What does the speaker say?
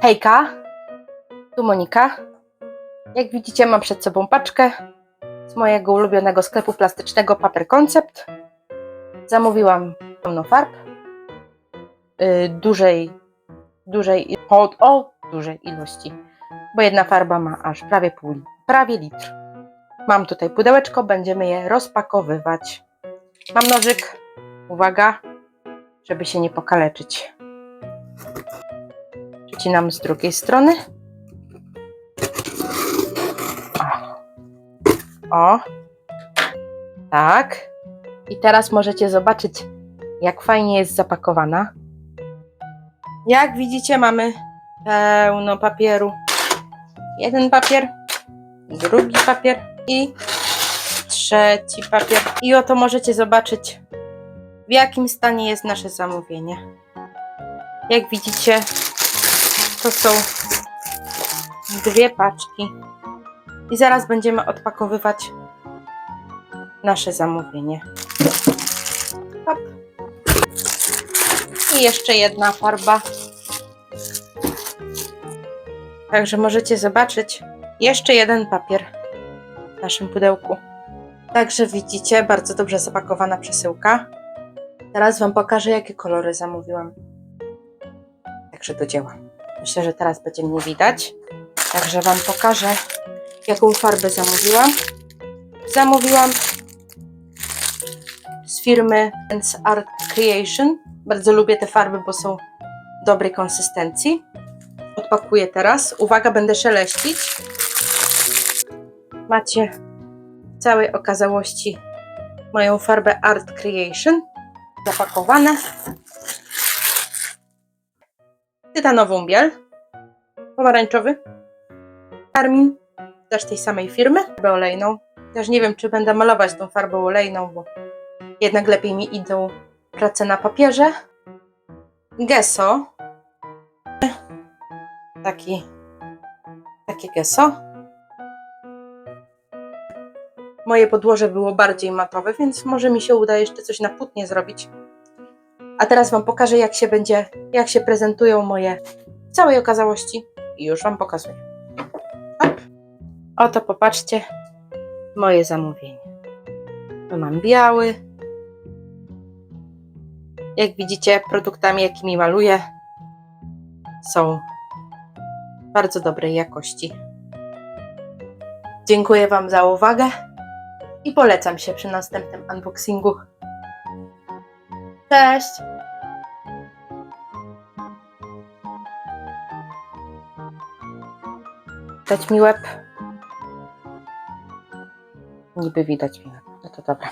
Hejka, tu Monika. Jak widzicie, mam przed sobą paczkę z mojego ulubionego sklepu plastycznego Paper Concept. Zamówiłam pełno farb yy, dużej, dużej, o, o dużej ilości, bo jedna farba ma aż prawie pół, prawie litr. Mam tutaj pudełeczko, będziemy je rozpakowywać. Mam nożyk, uwaga, żeby się nie pokaleczyć. Przycinam z drugiej strony. O. Tak. I teraz możecie zobaczyć, jak fajnie jest zapakowana. Jak widzicie, mamy pełno papieru. Jeden papier, drugi papier i trzeci papier. I oto możecie zobaczyć, w jakim stanie jest nasze zamówienie. Jak widzicie, to są dwie paczki. I zaraz będziemy odpakowywać nasze zamówienie. Hop. I jeszcze jedna farba. Także możecie zobaczyć jeszcze jeden papier w naszym pudełku. Także widzicie, bardzo dobrze zapakowana przesyłka. Teraz Wam pokażę, jakie kolory zamówiłam. Także do dzieła. Myślę, że teraz będzie mnie widać. Także Wam pokażę, jaką farbę zamówiłam. Zamówiłam z firmy Dance Art Creation. Bardzo lubię te farby, bo są dobrej konsystencji. Odpakuję teraz. Uwaga, będę szeleścić. Macie w całej okazałości moją farbę Art Creation zapakowane. Tytanową biel, pomarańczowy, karmin, też tej samej firmy, farbę olejną. Też nie wiem, czy będę malować tą farbą olejną, bo jednak lepiej mi idą prace na papierze. Gesso. Taki, takie gesso. Moje podłoże było bardziej matowe, więc może mi się uda jeszcze coś na płótnie zrobić. A teraz Wam pokażę, jak się będzie, jak się prezentują moje w całej okazałości. I już Wam pokazuję. Oto popatrzcie moje zamówienie. Tu mam biały. Jak widzicie, produktami, jakimi maluję, są bardzo dobrej jakości. Dziękuję Wam za uwagę i polecam się przy następnym unboxingu. Cześć! Dać mi łeb. Niby widać mi łeb. No to dobra.